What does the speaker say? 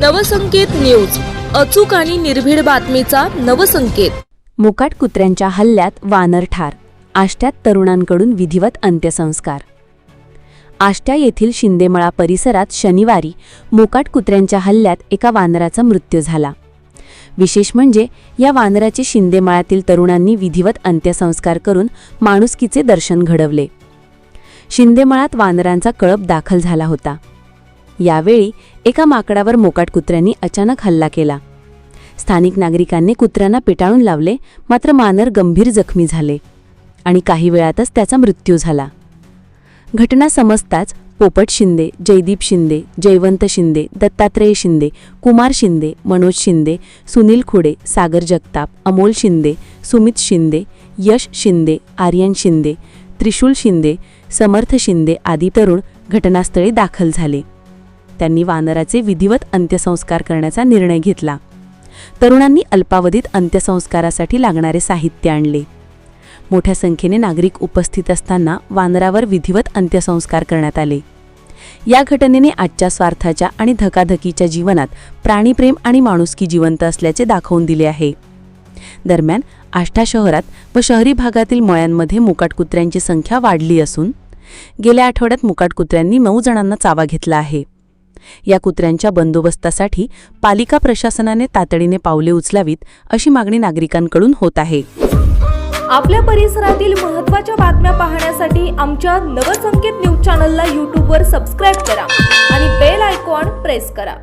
Navsanket news अचूक आणि निर्भीड बातमीचा नवसंकेत. मोकाट कुत्र्यांच्या हल्ल्यात वानर ठार आष्ट्यात तरुणांकडून विधिवत अंत्यसंस्कार. आष्ट्या येथील शिंदेमळा परिसरात शनिवारी मोकाट कुत्र्यांच्या हल्ल्यात एका वानराचा मृत्यू झाला. विशेष म्हणजे या वानराचे शिंदेमळातील तरुणांनी विधिवत अंत्यसंस्कार करून माणुसकीचे दर्शन घडवले. शिंदेमळात वानरांचा कळप दाखल झाला होता. यावेळी एका माकडावर मोकाट कुत्र्यांनी अचानक हल्ला केला. स्थानिक नागरिकांनी कुत्र्यांना पिटाळून लावले मात्र मानर गंभीर जखमी झाले आणि काही वेळातच त्याचा मृत्यू झाला. घटना समजताच पोपट शिंदे जयदीप शिंदे जयवंत शिंदे दत्तात्रेय शिंदे कुमार शिंदे मनोज शिंदे सुनील खुडे सागर जगताप अमोल शिंदे सुमित शिंदे यश शिंदे आर्यन शिंदे त्रिशूल शिंदे समर्थ शिंदे आदी तरुण घटनास्थळी दाखल झाले. त्यांनी वानराचे विधिवत अंत्यसंस्कार करण्याचा निर्णय घेतला. तरुणांनी अल्पावधीत अंत्यसंस्कारासाठी लागणारे साहित्य आणले. मोठ्या संख्येने नागरिक उपस्थित असताना वानरावर विधिवत अंत्यसंस्कार करण्यात आले. या घटनेने आजच्या स्वार्थाच्या आणि धकाधकीच्या जीवनात प्राणीप्रेम आणि माणुसकी जिवंत असल्याचे दाखवून दिले आहे. दरम्यान आष्टा शहरात व शहरी भागातील मळ्यांमध्ये मुकाट कुत्र्यांची संख्या वाढली असून गेल्या आठवड्यात मुकाट कुत्र्यांनी नऊ जणांना चावा घेतला आहे. या कुत्र्यांच्या बंदोबस्तासाठी पालिका प्रशासनाने तातडीने पावले उचलावीत अशी मागणी नागरिकांकडून होत आहे. आपल्या परिसरातील महत्त्वाच्या बातम्या पाहण्यासाठी आमच्या नवसंकेत न्यूज चॅनलला यूट्यूबवर सबस्क्राईब करा आणि बेल आयकॉन प्रेस करा.